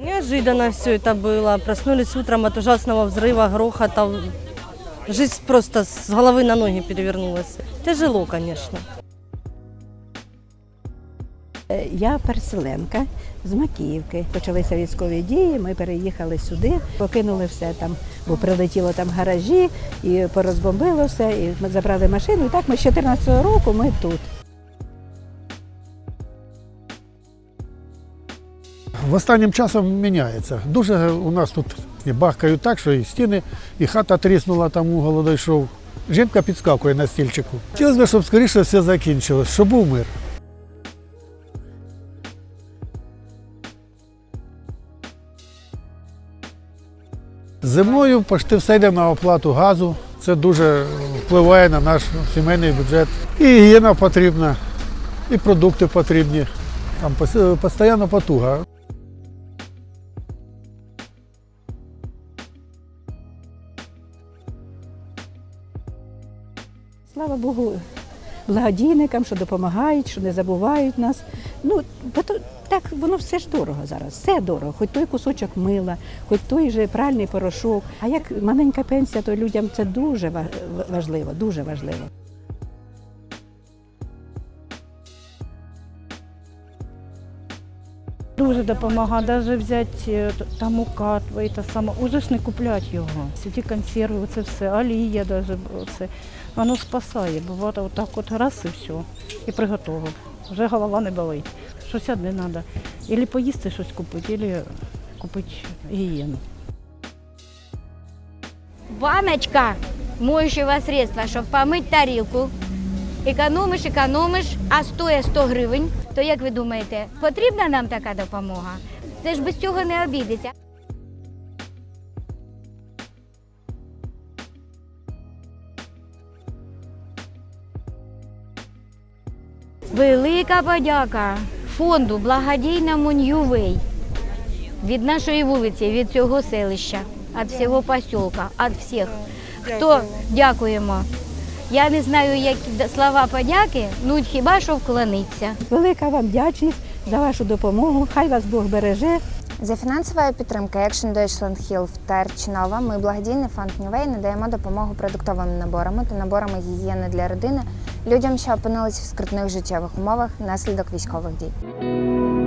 неожиданно все это было. Проснулись утром от ужасного взрыва, грохота. Жизнь просто с головы на ноги перевернулась. Тяжело, конечно. Е, Я переселенка з Макіївки. Почалися військові дії. Ми переїхали сюди, покинули все там, бо прилетіло там гаражі і порозбомбило все. І ми забрали машину. І так ми з 14-го року ми тут. В останнім часом міняється. Дуже у нас тут бахкають так, що і стіни, і хата тріснула, там угол дійшов. Жінка підскакує на стільчику. Хотілося б, щоб скоріше все закінчилось, щоб був мир. Зимою почти все йде на оплату газу. Це дуже впливає на наш сімейний бюджет. І гігієна потрібна, і продукти потрібні. Там постійно потуга. Слава Богу, благодійникам, що допомагають, що не забувають нас. Ну, так воно все ж дорого зараз. Все дорого. Хоч той кусочок мила, хоч той же пральний порошок. А як маленька пенсія, то людям це дуже важливо, дуже важливо. Дуже допомагає, навіть взяти е, там укат, це саме, уже ж не купляти його. Всі ті консерви, це все, олія навіть, це, воно спасає. Буває отак от раз і все, і приготовив. Вже голова не болить. Щось одне треба. Або поїсти щось купити, або купити гігієну. баночка моющего средства, щоб помити тарілку. Економиш, економиш, а стоїть 100 гривень. То як ви думаєте, потрібна нам така допомога? Це ж без цього не обійдеться. Велика подяка фонду благодійному Ньювей від нашої вулиці, від цього селища, від всього посілка, від всіх. Хто дякуємо? Я не знаю, які слова подяки, ну хіба що вклониться. Велика вам вдячність за вашу допомогу. Хай вас Бог береже. За фінансової підтримки Action Deutschland Health та ми благодійний фонд Нювей надаємо допомогу продуктовими наборами та наборами гігієни для родини людям, що опинились в скрутних життєвих умовах внаслідок військових дій.